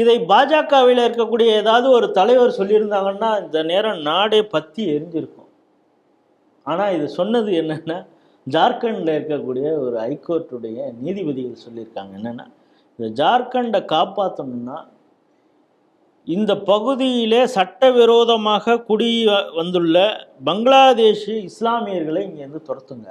இதை பாஜகவில் இருக்கக்கூடிய ஏதாவது ஒரு தலைவர் சொல்லியிருந்தாங்கன்னா இந்த நேரம் நாடே பத்தி எரிஞ்சிருக்கும். ஆனால் இது சொன்னது என்னென்னா ஜார்க்கண்டில் இருக்கக்கூடிய ஒரு ஹைகோர்ட்டுடைய நீதிபதிகள் சொல்லியிருக்காங்க. என்னென்னா இந்த ஜார்க்கண்டை காப்பாற்றணும்னா இந்த பகுதியிலே சட்டவிரோதமாக குடி வந்துள்ள பங்களாதேஷி இஸ்லாமியர்களை இங்கேருந்து துரத்துங்க.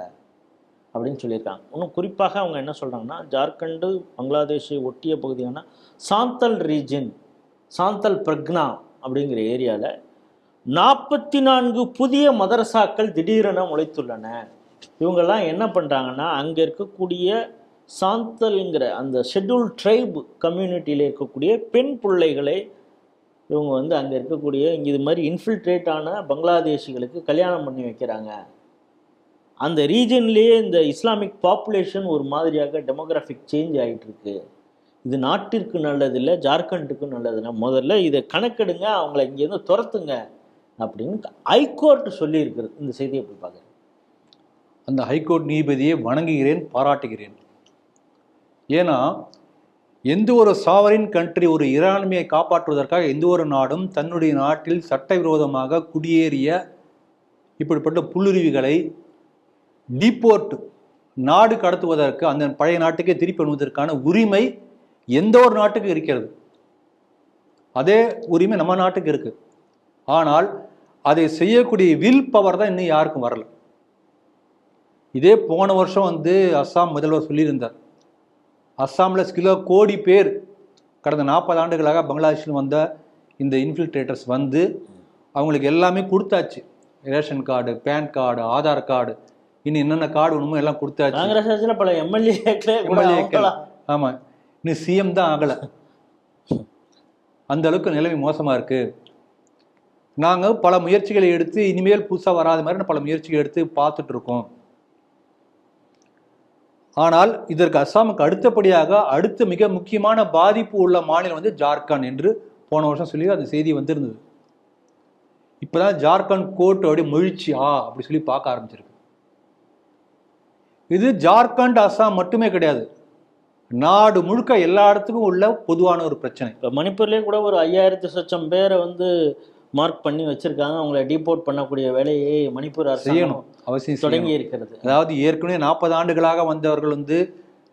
அப்படின்னு சொல்லியிருக்காங்க. இன்னும் குறிப்பாக அவங்க என்ன சொல்கிறாங்கன்னா ஜார்க்கண்டு பங்களாதேஷை ஒட்டிய பகுதியான சாந்தல் ரீஜன் சாந்தல் பிரக்னா அப்படிங்கிற ஏரியாவில் நாற்பத்தி நான்கு புதிய மதரசாக்கள் திடீரென முளைத்துள்ளன. இவங்கெல்லாம் என்ன பண்ணுறாங்கன்னா அங்கே இருக்கக்கூடிய சாந்தல்ங்கிற அந்த ஷெட்யூல் ட்ரைப் கம்யூனிட்டியில் இருக்கக்கூடிய பெண் பிள்ளைகளை இவங்க வந்து அங்கே இருக்கக்கூடிய இங்கே இது மாதிரி இன்ஃபில்ட்ரேட் ஆன பங்களாதேஷிகளுக்கு கல்யாணம் பண்ணி வைக்கிறாங்க. அந்த ரீஜன்லேயே இந்த இஸ்லாமிக் பாப்புலேஷன் ஒரு மாதிரியாக டெமோகிராஃபிக் சேஞ்ச் ஆகிட்டு இருக்கு இது நாட்டிற்கு நல்லதில்லை ஜார்க்கண்டுக்கு நல்லதில்லை முதல்ல இதை கணக்கெடுங்க அவங்கள இங்கேருந்து துரத்துங்க அப்படின்னு ஹைகோர்ட் சொல்லியிருக்கிறது. இந்த செய்தியை எப்படி பார்க்குறேன். அந்த ஹைகோர்ட் நீதிபதியை வணங்குகிறேன் பாராட்டுகிறேன். ஏன்னா எந்த ஒரு சாவரின் கண்ட்ரி ஒரு இராணுமையை காப்பாற்றுவதற்காக எந்த ஒரு நாடும் தன்னுடைய நாட்டில் சட்டவிரோதமாக குடியேறிய இப்படிப்பட்ட புல்லுருவிகளை டிபோர்ட் நாடு கடத்துவதற்கு அந்த பழைய நாட்டுக்கே திருப்பி அனுவதற்கான உரிமை எந்த ஒரு நாட்டுக்கு இருக்கிறது. அதே உரிமை நம்ம நாட்டுக்கு இருக்கு. ஆனால் அதை செய்யக்கூடிய வில் பவர் தான் இன்னும் யாருக்கும் வரல. இதே போன வருஷம் வந்து அஸ்ஸாம் முதல்வர் சொல்லியிருந்தார். அஸ்ஸாமில் சில கோடி பேர் கடந்த நாற்பது ஆண்டுகளாக பங்களாதேஷில் வந்த இந்த இன்ஃபில்ட்ரேட்டர்ஸ் வந்து அவங்களுக்கு எல்லாமே கொடுத்தாச்சு. Ration card pan card Aadhaar card இன்னும் என்னென்ன கார்டு வேணுமோ எல்லாம் கொடுத்தாச்சு. காங்கிரஸ் ஆட்சியில் பல எம்எல்ஏக்களே MLA ஆமா. இன்னும் சிஎம் தான் ஆகல. அந்த அளவுக்கு நிலைமை மோசமா இருக்கு. நாங்க பல முயற்சிகளை எடுத்து இனிமேல் புதுசா வராத மாதிரி பல முயற்சிகள் எடுத்து பார்த்துட்டு இருக்கோம். ஆனால் இதற்கு அஸ்ஸாமுக்கு அடுத்தபடியாக அடுத்த மிக முக்கியமான பாதிப்பு உள்ள மாநிலம் வந்து ஜார்க்கண்ட் என்று போன வருஷம் சொல்லி அந்த செய்தி வந்திருந்தது. இப்பதான் ஜார்க்கண்ட் கோர்ட் அப்படியே முழிச்சு ஆ அப்படி சொல்லி பார்க்க ஆரம்பிச்சிருக்கு. இது ஜார்க்கண்ட் அஸ்ஸாம் மட்டுமே கிடையாது. நாடு முழுக்க எல்லா இடத்துக்கும் உள்ள பொதுவான ஒரு பிரச்சனை. இப்போ மணிப்பூர்லேயே கூட ஒரு ஐயாயிரத்து சொச்சம் பேரை வந்து மார்க் பண்ணி வச்சிருக்காங்க. அவங்கள டிபோர்ட் பண்ணக்கூடிய வேலையை மணிப்பூர் அரசு செய்யணும். அவசியம் தொடங்கி. இருக்கிறது. அதாவது ஏற்கனவே நாற்பது ஆண்டுகளாக வந்தவர்கள் வந்து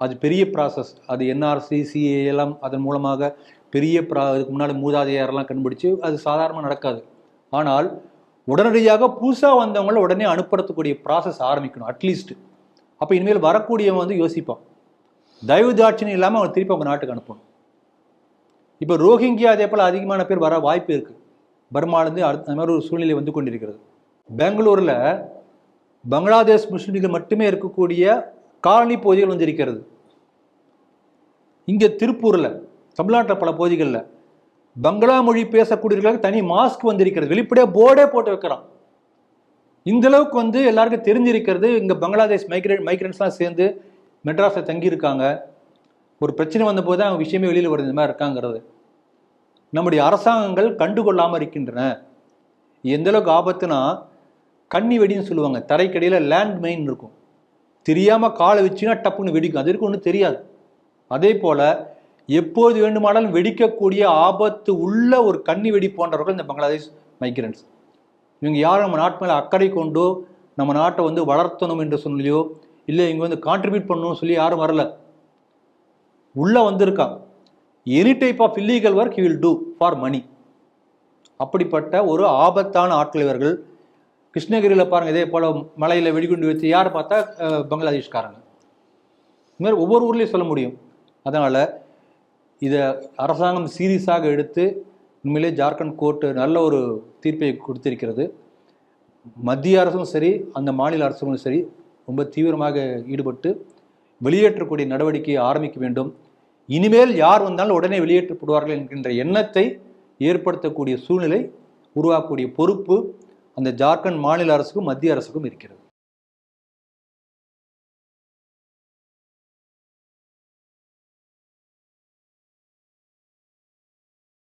அது பெரிய ப்ராசஸ் அது என்ஆர்சி சிஏஎல்லாம் அதன் மூலமாக பெரிய ப்ரா இதுக்கு முன்னாடி மூதாதையாரெல்லாம் கண்டுபிடிச்சு அது சாதாரணமாக நடக்காது. ஆனால் உடனடியாக புதுசாக வந்தவங்கள உடனே அனுப்புறதுக்கூடிய ப்ராசஸ் ஆரம்பிக்கணும் அட்லீஸ்ட் அப்போ இனிமேல் வரக்கூடியவன் வந்து யோசிப்பான். தயவு தாட்சியம் இல்லாமல் அவன் திருப்பி அவங்க நாட்டுக்கு அனுப்பணும். இப்போ ரோஹிங்கியா அதே போல் அதிகமான பேர் வர வாய்ப்பு இருக்குது பர்மாலேருந்து அடுத்த அந்த மாதிரி ஒரு சூழ்நிலை வந்து கொண்டிருக்கிறது. பெங்களூரில் பங்களாதேஷ் முஸ்லீம்கள் மட்டுமே இருக்கக்கூடிய காலனி பகுதிகள் வந்து இருக்கிறது. இங்கே திருப்பூரில் தமிழ்நாட்டில் பல பகுதிகளில் பங்களா மொழி பேசக்கூடியவர்களுக்கு தனி மாஸ்க் வந்திருக்கிறது. வெளிப்படையாக போர்டே போட்டு வைக்கிறான். இந்த அளவுக்கு வந்து எல்லாருக்கும் தெரிஞ்சிருக்கிறது இங்கே பங்களாதேஷ் மைக்ரேட் மைக்ரன்ஸ்லாம் சேர்ந்து மெட்ராஸில் தங்கியிருக்காங்க. ஒரு பிரச்சனை வந்தபோது தான் அவங்க விஷயமே வெளியில் வருது இந்த மாதிரி இருக்காங்கிறது. நம்முடைய அரசாங்கங்கள் கண்டுகொள்ளாமல் இருக்கின்றன. எந்த அளவுக்கு ஆபத்துனா கன்னி வெடின்னு சொல்லுவாங்க. தரைக்கடியில் லேண்ட் மெயின் இருக்கும். தெரியாமல் காலை வச்சுன்னா டப்புன்னு வெடிக்கும். அதற்கு ஒன்றும் தெரியாது. அதே போல் எப்போது வேண்டுமானாலும் வெடிக்கக்கூடிய ஆபத்து உள்ள ஒரு கன்னி வெடி போன்றவர்கள் இந்த பங்களாதேஷ் மைக்ரன்ஸ் இவங்க யாரும் நம்ம நாட்டு மேலே அக்கறை கொண்டோ நம்ம நாட்டை வந்து வளர்த்தணும் என்று சூழ்நிலையோ இல்லை இங்கே வந்து கான்ட்ரிபியூட் பண்ணணும்னு சொல்லி யாரும் வரல. உள்ளே வந்திருக்கான் any type of illegal work will do for money அப்படிப்பட்ட ஒரு ஆபத்தான ஆட்கள் இவர்கள். கிருஷ்ணகிரியில் பாருங்கள் இதே போல் மலையில் வெடிகுண்டு வச்சு யார் பார்த்தா பங்களாதேஷ்காரங்க. இதுமாதிரி ஒவ்வொரு ஊர்லேயும் சொல்ல முடியும். அதனால் இதை அரசாங்கம் சீரியஸாக எடுத்து உண்மையிலே ஜார்க்கண்ட் கோர்ட்டு நல்ல ஒரு தீர்ப்பை கொடுத்திருக்கிறது. மத்திய அரசும் சரி அந்த மாநில அரசுகளும் சரி ரொம்ப தீவிரமாக ஈடுபட்டு வெளியேற்றக்கூடிய நடவடிக்கையை ஆரம்பிக்க வேண்டும். இனிமேல் யார் வந்தாலும் உடனே வெளியேற்றப்படுவார்கள் என்கின்ற எண்ணத்தை ஏற்படுத்தக்கூடிய சூழ்நிலை உருவாக்கக்கூடிய பொறுப்பு அந்த ஜார்க்கண்ட் மாநில அரசுக்கும் மத்திய அரசுக்கும் இருக்கிறது.